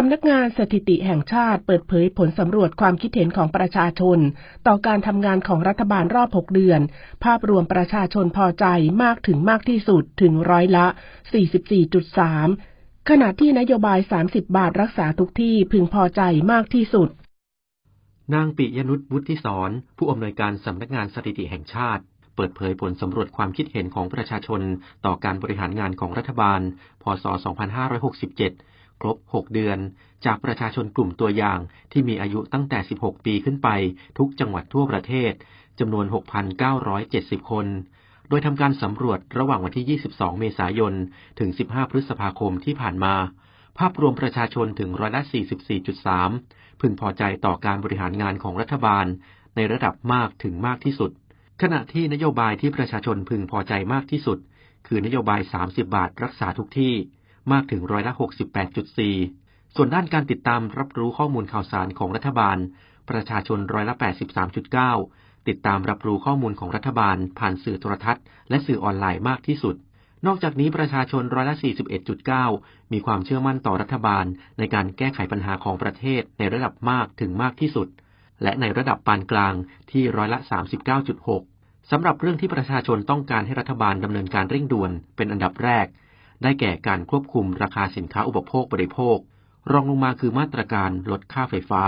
สำนักงานสถิติแห่งชาติเปิดเผยผลสำรวจความคิดเห็นของประชาชน ต่อการทำงานของรัฐบาลรอบ 6 เดือน ภาพรวมประชาชนพอใจมากถึงมากที่สุดถึงร้อยละ 44.3 ขณะที่นโยบาย 30 บาทรักษาทุกที่พึงพอใจมากที่สุด นางปิยนุชวุฒิสอน ผู้อำนวยการสำนักงานสถิติแห่งชาติเปิดเผยผลสำรวจความคิดเห็นของประชาชน ต่อการบริหารงานของรัฐบาล พศ 2567 ครบ 6 เดือน จากประชาชนกลุ่มตัวอย่างที่มีอายุตั้งแต่ 16 ปีขึ้นไป ทุกจังหวัดทั่วประเทศจำนวน 6,970 คน โดยทำการสำรวจระหว่างวันที่ 22 เมษายน ถึง 15 พฤษภาคมที่ผ่านมา ภาพรวมประชาชนถึงร้อยละ 44.3 พึงพอใจต่อการบริหารงานของรัฐบาล ในระดับมากถึงมากที่สุด ขณะที่นโยบายที่ประชาชนพึงพอใจมากที่สุด คือนโยบาย 30 บาทรักษาทุกที่ มากถึงร้อยละ 68.4 ส่วนด้านการติดตามรับรู้ข้อมูลข่าวสารของรัฐบาล ประชาชนร้อยละ 83.9 ติดตามรับรู้ข้อมูลของรัฐบาล ผ่านสื่อโทรทัศน์และสื่อออนไลน์มากที่สุด นอกจากนี้ประชาชนร้อยละ 41.9 มีความเชื่อมั่นต่อรัฐบาล ในการแก้ไขปัญหาของประเทศในระดับมากถึงมากที่สุด และในระดับปานกลางที่ร้อยละ 39.6สำหรับเรื่องที่ประชาชนต้องการให้รัฐบาลดำเนินการเร่งด่วนเป็นอันดับแรก ได้แก่การควบคุมราคาสินค้าอุปโภคบริโภค รองลงมาคือมาตรการลดค่าไฟฟ้า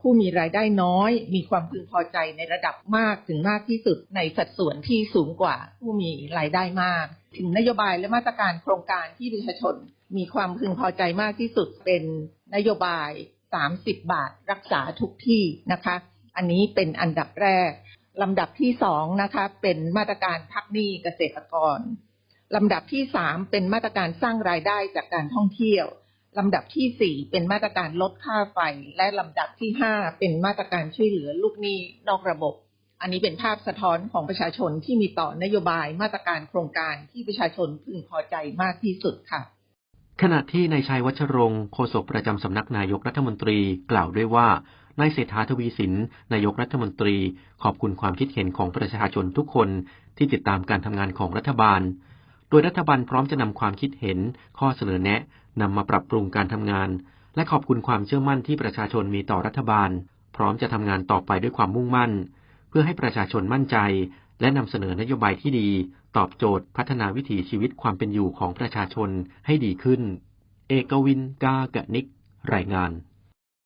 ผู้มีรายได้น้อย มีความพึงพอใจในระดับมากถึงมากที่สุดในสัดส่วนที่สูงกว่า ผู้มีรายได้มาก ถึงนโยบายและมาตรการโครงการที่ประชาชน มีความพึงพอใจมากที่สุดเป็นนโยบาย 30 บาทรักษาทุกที่นะคะ อันนี้เป็นอันดับแรกลำดับที่สองนะคะเป็นมาตรการพักหนี้เกษตรกร ลำดับที่สามเป็นมาตรการสร้างรายได้จากการท่องเที่ยว ลำดับที่สี่เป็นมาตรการลดค่าไฟ และลำดับที่ห้าเป็นมาตรการช่วยเหลือลูกหนี้นอกระบบ อันนี้เป็นภาพสะท้อนของประชาชนที่มีต่อนโยบายมาตรการโครงการที่ประชาชนพึงพอใจมากที่สุดค่ะ ขณะที่นายชัยวัชรงค์โฆษกประจำสำนักนายกรัฐมนตรีกล่าวด้วยว่านายเศรษฐาทวีสิน นายกรัฐมนตรี ขอบคุณความคิดเห็นของประชาชนทุกคนที่ติดตามการทำงานของรัฐบาล โดยรัฐบาลพร้อมจะนำความคิดเห็น ข้อเสนอแนะนำมาปรับปรุงการทำงาน และขอบคุณความเชื่อมั่นที่ประชาชนมีต่อรัฐบาล พร้อมจะทำงานต่อไปด้วยความมุ่งมั่น เพื่อให้ประชาชนมั่นใจ และนำเสนอนโยบายที่ดี ตอบโจทย์พัฒนาวิถีชีวิตความเป็นอยู่ของประชาชนให้ดีขึ้น เอกวินกากะนิก รายงาน